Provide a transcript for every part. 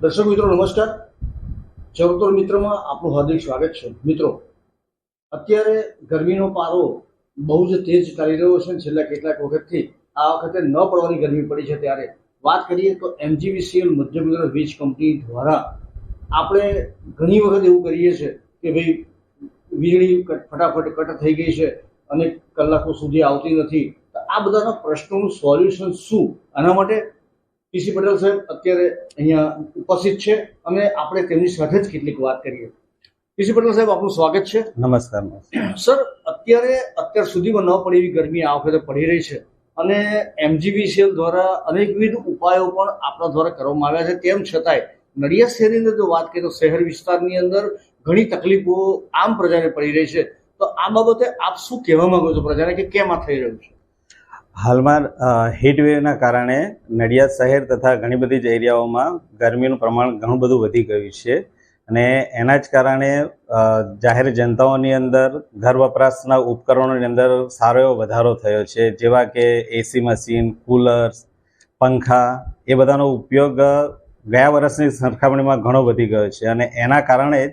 દર્શક મિત્રો, નમસ્કાર. ચરોતર મિત્રમાં આપનું હાર્દિક સ્વાગત છે. મિત્રો, અત્યારે ગરમીનો પારો બહુ જ તેજ ચાલી રહ્યો છે છેલ્લા કેટલાક વખતથી. આ વખતે ન પડવાની ગરમી પડી છે ત્યારે. વાત કરીએ તો એમજીવીસીએલ મધ્ય ગુજરાત વીજ કંપની દ્વારા. આપણે ઘણી વખત એવું કરીએ છીએ કે ભાઈ, વીજળી ફટાફટ કટ થઈ ગઈ છે અને કલાકો સુધી આવતી નથી. આ બધાના પ્રશ્નોનું સોલ્યુશન શું? આના માટે પીસી પટેલ સાહેબ અત્યારે અહીંયા ઉપસ્થિત છે અને આપણે તેમની સાથે જ કેટલીક વાત કરીએ. પીસી પટેલ સાહેબ આપનું સ્વાગત છે. નમસ્કાર. સર અત્યારે અત્યાર સુધીમાં ન પડી એવી ગરમી આ વખતે પડી રહી છે અને એમજીવીસીએલ દ્વારા અનેકવિધ ઉપાયો પણ આપણા દ્વારા કરવામાં આવ્યા છે. તેમ છતાંય નડિયાદ શહેરની અંદર જો વાત કરીએ તો શહેર વિસ્તારની અંદર ઘણી તકલીફો આમ પ્રજાને પડી રહી છે. તો આ બાબતે આપ શું કહેવા માંગો છો પ્રજાને કે કેમ આ થઈ રહ્યું છે? હાલમાં હીટવેવના કારણે નડિયાદ શહેર તથા ઘણી બધી જ એરિયાઓમાં ગરમીનું પ્રમાણ ઘણું બધું વધી ગયું છે. અને એના જ કારણે જાહેર જનતાઓની અંદર, ઘર વપરાશના ઉપકરણોની અંદર સારો એવો વધારો થયો છે. જેવા કે એસી મશીન કુલર્સ પંખા, એ બધાનો ઉપયોગ ગયા વર્ષની સરખામણીમાં ઘણો વધી ગયો છે. અને એના કારણે જ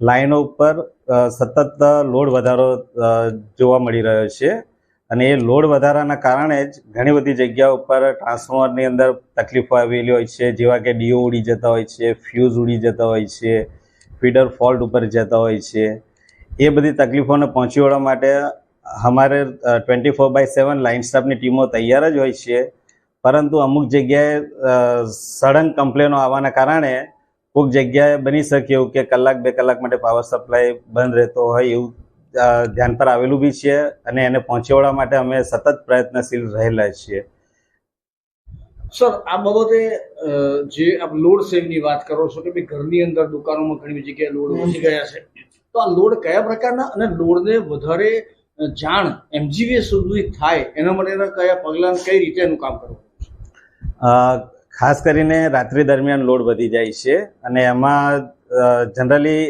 લાઈનો ઉપર સતત લોડ વધારો જોવા મળી રહ્યો છે. અને એ લોડ વધારાના કારણે જ ઘણી બધી જગ્યા ઉપર ટ્રાન્સફોર્મરની અંદર તકલીફો આવેલી હોય છે. જેવા કે ડીઓ ઉડી જતા હોય છે ફ્યુઝ ઉડી જતા હોય છે ફીડર ફોલ્ટ ઉપર જતા હોય છે. એ બધી તકલીફોને પહોંચી વળવા માટે અમારે twenty four by seven line સ્ટાફની ટીમો તૈયાર જ હોય છે. પરંતુ અમુક જગ્યાએ સડન કમ્પ્લેનો આવવાના કારણે કોઈક જગ્યાએ બની શકે એવું કે કલાક, બે કલાક માટે પાવર સપ્લાય બંધ રહેતો હોય એવું ધ્યાન પર આવેલું બી છે અને એને પહોંચી વળવા માટે અમે સતત પ્રયત્નશીલ રહેલા છીએ. સર આ બાબતે જે આપ લોડ સેવની વાત કરો છો કે ભાઈ ઘરની અંદર દુકાનોમાં ઘણી જગ્યાએ લોડ વધી ગયા છે તો આ લોડ કયા પ્રકારના અને લોડને વધારે જાણ એમજીવી સુધી થાય એના માટેના કયા પગલાં કઈ રીતે એનું કામ કરવું? ખાસ કરીને રાત્રિ દરમિયાન લોડ વધી જાય છે અને એમાં જનરલી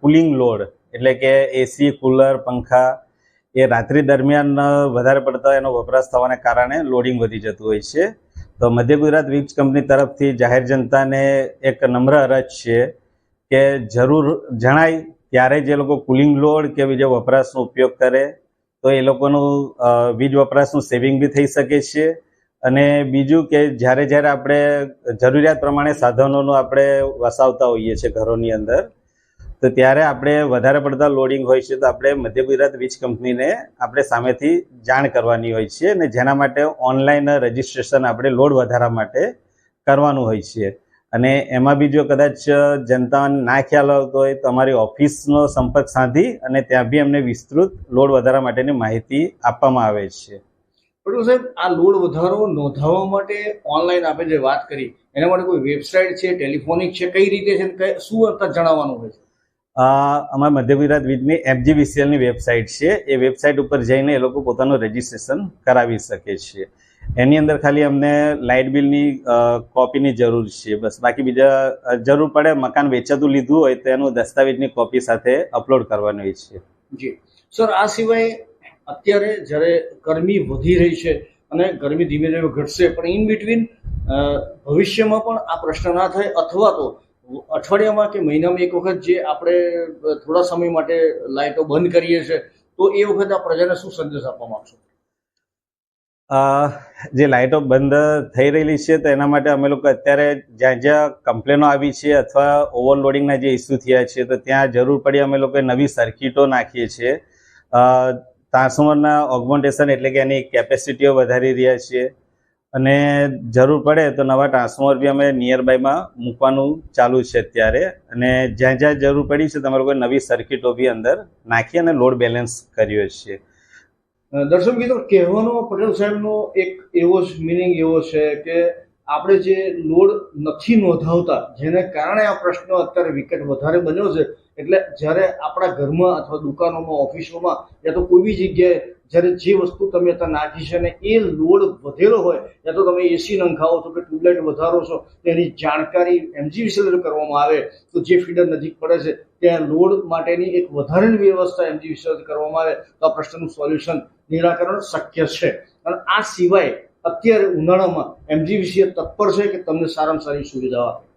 કુલિંગ લોડ એટલે કે એસી કુલર પંખા, એ રાત્રિ દરમિયાન વધારે પડતા એનો વપરાશ થવાને કારણે લોડિંગ વધી જતું હોય છે. તો મધ્ય ગુજરાત વીજ કંપની તરફથી જાહેર જનતાને એક નમ્ર અરજ છે કે જરૂર જણાય ત્યારે જે લોકો કુલિંગ લોડ કે બીજા વપરાશનો ઉપયોગ કરે, તો એ લોકોનું વીજ વપરાશનું સેવિંગ બી થઈ શકે છે. અને બીજું કે જ્યારે જ્યારે આપણે જરૂરિયાત પ્રમાણે સાધનોનું આપણે વસાવતા હોઈએ છીએ ઘરોની અંદર તો ત્યારે આપણે વધારે પડતા લોડિંગ હોય છે તો આપણે મધ્ય ગુજરાત વીજ કંપનીને આપણે સામેથી જાણ કરવાની હોય છે અને જેના માટે ઓનલાઈન રજિસ્ટ્રેશન આપણે લોડ વધારા માટે કરવાનું હોય છે. અને એમાં બી જો કદાચ જનતાને ના ખ્યાલ આવતો હોય તો અમારી ઓફિસનો સંપર્ક સાધી અને ત્યાં બી અમને વિસ્તૃત લોડ વધારા માટેની માહિતી આપવામાં આવે છે. પટેલ સાહેબ, આ લોડ વધારો નોંધાવવા માટે ઓનલાઈન આપણે જે વાત કરી, એના માટે કોઈ વેબસાઇટ છે ટેલિફોનિક છે, કઈ રીતે છે શું જણાવવાનું હોય છે? અમારા મધ્ય ગુજરાત વીજની એમજીવીસીએલની વેબસાઇટ છે. એ વેબસાઇટ ઉપર જઈને એ લોકો પોતાનું રજિસ્ટ્રેશન કરાવી શકે છે. એની અંદર ખાલી અમને લાઇટ બિલની કોપીની જરૂર છે. બસ બાકી બીજા જરૂર પડે મકાન વેચાતું લીધું હોય તો એનું દસ્તાવેજની કોપી સાથે અપલોડ કરવાની છે. જી. સર, આ સિવાય અત્યારે જ્યારે ગરમી વધી રહી છે અને ગરમી ધીમે ધીમે ઘટશે, પણ ઇન બિટવીન ભવિષ્યમાં પણ આ પ્રશ્ન ના થાય અથવા તો અઠવાડિયામાં કે મહિનામાં એક વખત જે આપણે થોડા સમય માટે લાઇટો બંધ કરીએ છીએ તો એ વખત આ પ્રજાને શું સંદેશ આપવા માંગશો? જે લાઇટો બંધ થઈ રહેલી છે, તો એના માટે અમે લોકો અત્યારે જ્યાં જ્યાં કમ્પ્લેનો આવી છે અથવા ઓવરલોડિંગના જે ઇસ્યુ થયા છે, તો ત્યાં જરૂર પડી અમે લોકોએ નવી સર્કિટો નાખીએ છીએ ટ્રાન્સફોર્મરના ઓગમેન્ટેશન એટલે કે એની કેપેસિટીઓ વધારી રહ્યા છીએ અને જરૂર પડે તો નવા ટ્રાન્સફોર્મર બી અમે નિયર બાયમાં મૂકવાનું ચાલુ છે અત્યારે. અને જ્યાં જ્યાં જરૂર પડી છે તમારે કોઈ નવી સર્કિટો બી અંદર નાખી અને લોડ બેલેન્સ કર્યો છે. દર્શન મિત્રો, કહેવાનો પટેલ સાહેબનો એક એવો મિનિંગ એવો છે કે આપણે જે લોડ નથી નોંધાવતા, જેને કારણે આ પ્રશ્ન અત્યારે વિકટ વધારે બન્યો છે, એટલે જ્યારે આપણા ઘરમાં અથવા દુકાનોમાં, ઓફિસોમાં યા તો કોઈ બી જગ્યાએ જ્યારે જે વસ્તુ તમે ત્યાં નાખી છે ને એ લોડ વધેલો હોય, યા તો તમે એસી નંખાવો છો કે ટ્યુબલાઇટ વધારો છો, તેની જાણકારી એમજીવીસીએલ કરવામાં આવે, તો જે ફીડર નજીક પડે છે, ત્યાં લોડ માટેની એક વધારેની વ્યવસ્થા એમજીવીસીએલ કરવામાં આવે, તો આ પ્રશ્નનું સોલ્યુશન નિરાકરણ શક્ય છે. અને આ સિવાય અત્યારે ઉનાળામાં એમજીવીસીએલ તત્પર છે કે તમને સારામાં સારી સુવિધાઓ આપે.